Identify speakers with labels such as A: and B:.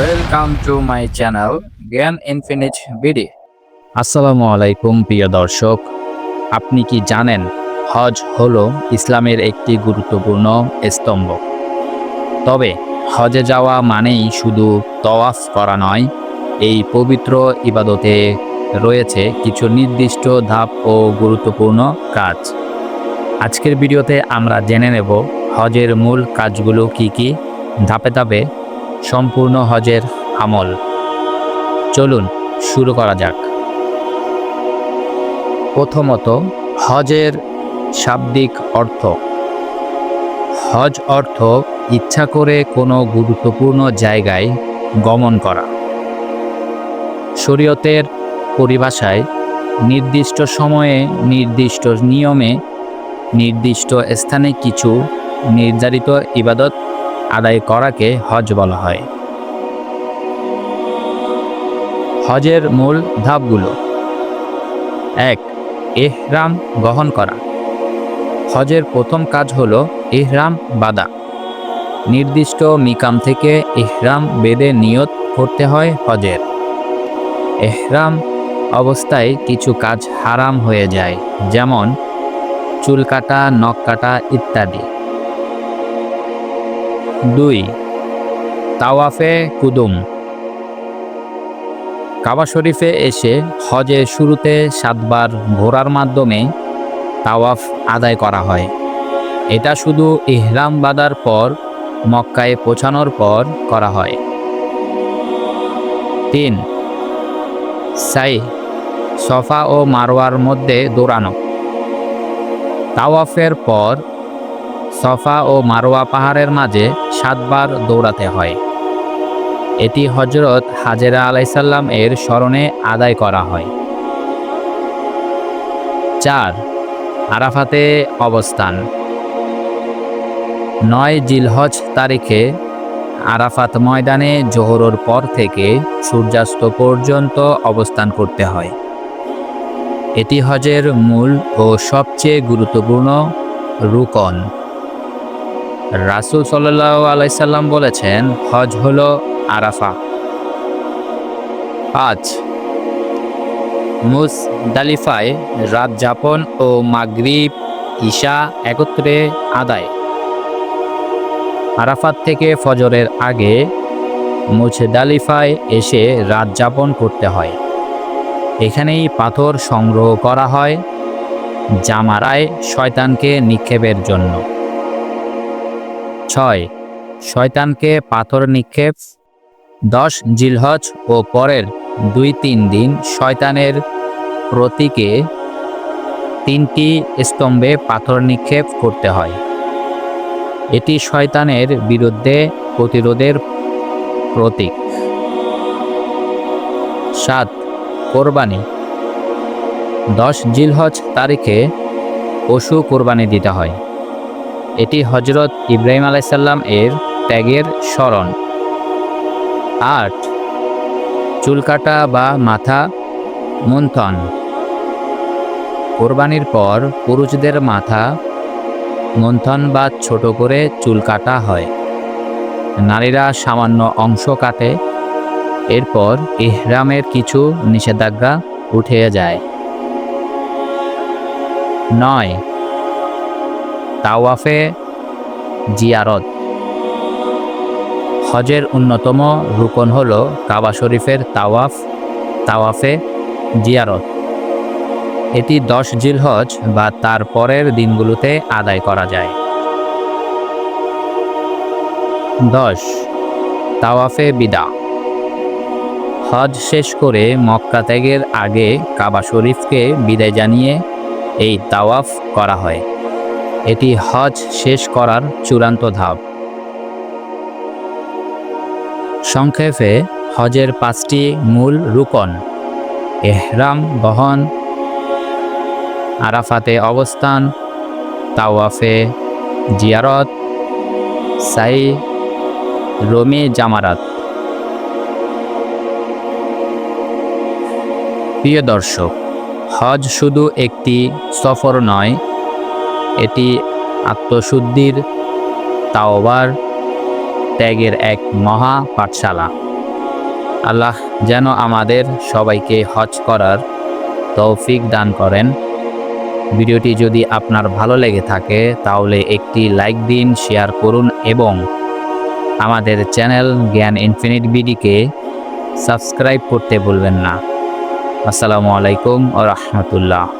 A: Welcome to my channel Gyan infinite BD
B: আসসালামু আলাইকুম, প্রিয় দর্শক। আপনি কি জানেন, হজ হলো ইসলামের একটি গুরুত্বপূর্ণ স্তম্ভ। তবে হজে যাওয়া মানেই শুধু তওয়াফ করা নয়, এই পবিত্র ইবাদতে রয়েছে কিছু নির্দিষ্ট ধাপ ও গুরুত্বপূর্ণ কাজ। আজকের ভিডিওতে আমরা জেনে নেব হজের মূল কাজগুলো কি কি। ধাপে ধাপে সম্পূর্ণ হজের আমল। চলুন, শুরু করা যাক। প্রথমত, হজের শাব্দিক অর্থ। হজ অর্থ ইচ্ছা করে কোনো গুরুত্বপূর্ণ জায়গায় গমন করা। শরীয়তের পরিভাষায়, নির্দিষ্ট সময়ে নির্দিষ্ট নিয়মে, নির্দিষ্ট স্থানে কিছু নির্ধারিত ইবাদত আদায় করাকে হজ বলা হয়। হজের মূল ধাপগুলো। এক, এহরাম গ্রহণ করা। হজের প্রথম কাজ হলো এহরাম বাদা। নির্দিষ্ট মিকাম থেকে এহরাম বেদে নিয়ত করতে হয় হজের। এহরাম অবস্থায় কিছু কাজ হারাম হয়ে যায়, যেমন চুল কাটা, নখ কাটা ইত্যাদি। দুই। তাওয়াফে কুদুম। কাবা শরীফে এসে হজের শুরুতে সাতবার ঘোরার মাধ্যমে তাওয়াফ আদায় করা হয়। এটা শুধু ইহরাম বাঁধার পর, মক্কায় পৌঁছানোর পর করা হয়। তিন। সাই, সফা ও মারওয়ার মধ্যে দৌড়ানো। তাওয়াফের পর সফা ও মারোয়া পাহাড়ের মাঝে সাতবার দৌড়াতে হয়। এটি হজরত হাজেরা আলাইসাল্লাম এর স্মরণে আদায় করা হয়। চার, আরাফাতে অবস্থান। নয় জিলহজ তারিখে আরাফাত ময়দানে জোহরর পর থেকে সূর্যাস্ত পর্যন্ত অবস্থান করতে হয়। এটি হজের মূল ও সবচেয়ে গুরুত্বপূর্ণ রুকন। রাসুল সাল্লাহ আলাইসাল্লাম বলেছেন, হজ হল আরাফা। পাঁচ মুসদালিফায় রাত যাপন ও মাগরিব, ঈশা একত্রে আদায়। আরাফাত থেকে ফজরের আগে মুজদালিফায় এসে রাত যাপন করতে হয়। এখানেই পাথর সংগ্রহ করা হয় জামারায় শয়তানকে নিক্ষেপের জন্য। ছয়। শয়তানকে পাথর নিক্ষেপ। দশ, জিলহজ ও পরের দুই তিন দিন শয়তানের প্রতীকে তিনটি স্তম্ভে পাথর নিক্ষেপ করতে হয়। এটি শয়তানের বিরুদ্ধে প্রতিরোধের প্রতীক। সাত, কোরবানি। দশ, জিলহজ তারিখে পশু কোরবানি দিতে হয়। এটি হজরত ইব্রাহিম আলাইসাল্লাম এর ত্যাগের স্মরণ। আট চুল কাটা বা মাথা মন্থন। কোরবানির পর পুরুষদের মাথা মন্থন বা ছোট করে চুল কাটা হয়। নারীরা সামান্য অংশ কাটে। এরপর ইহরামের কিছু নিষেধাজ্ঞা উঠে যায়। নয় তাওয়াফে জিয়ারত। হজের অন্যতম রুকন হল কাবা শরীফের তাওয়াফ, তাওয়াফে জিয়ারত। এটি দশ জিলহজ বা তার পরের দিনগুলোতে আদায় করা যায়। দশ, তাওয়াফে বিদা। হজ শেষ করে মক্কা ত্যাগের আগে কাবা শরীফকে বিদায় জানিয়ে এই তাওয়াফ করা হয়। এটি হজ শেষ করার চূড়ান্ত ধাপ। সংক্ষেপে, হজের পাঁচটি মূল রুকন। এহরাম, বহন, আরাফাতে অবস্থান, তাওয়াফে জিয়ারত, সাই, রমি জামারাত। প্রিয় দর্শক, হজ শুধু একটি সফর নয় এটি আত্মশুদ্ধির তাওবার, ত্যাগের এক মহা পাঠশালা। আল্লাহ যেন আমাদের সবাইকে হজ করার তৌফিক দান করেন। ভিডিওটি যদি আপনার ভালো লেগে থাকে, তাহলে একটি লাইক দিন, শেয়ার করুন এবং আমাদের চ্যানেল জ্ঞান ইনফিনিট বিডিকে সাবস্ক্রাইব করতে ভুলবেন না। আসসালামু আলাইকুম ও রহমতুল্লাহ।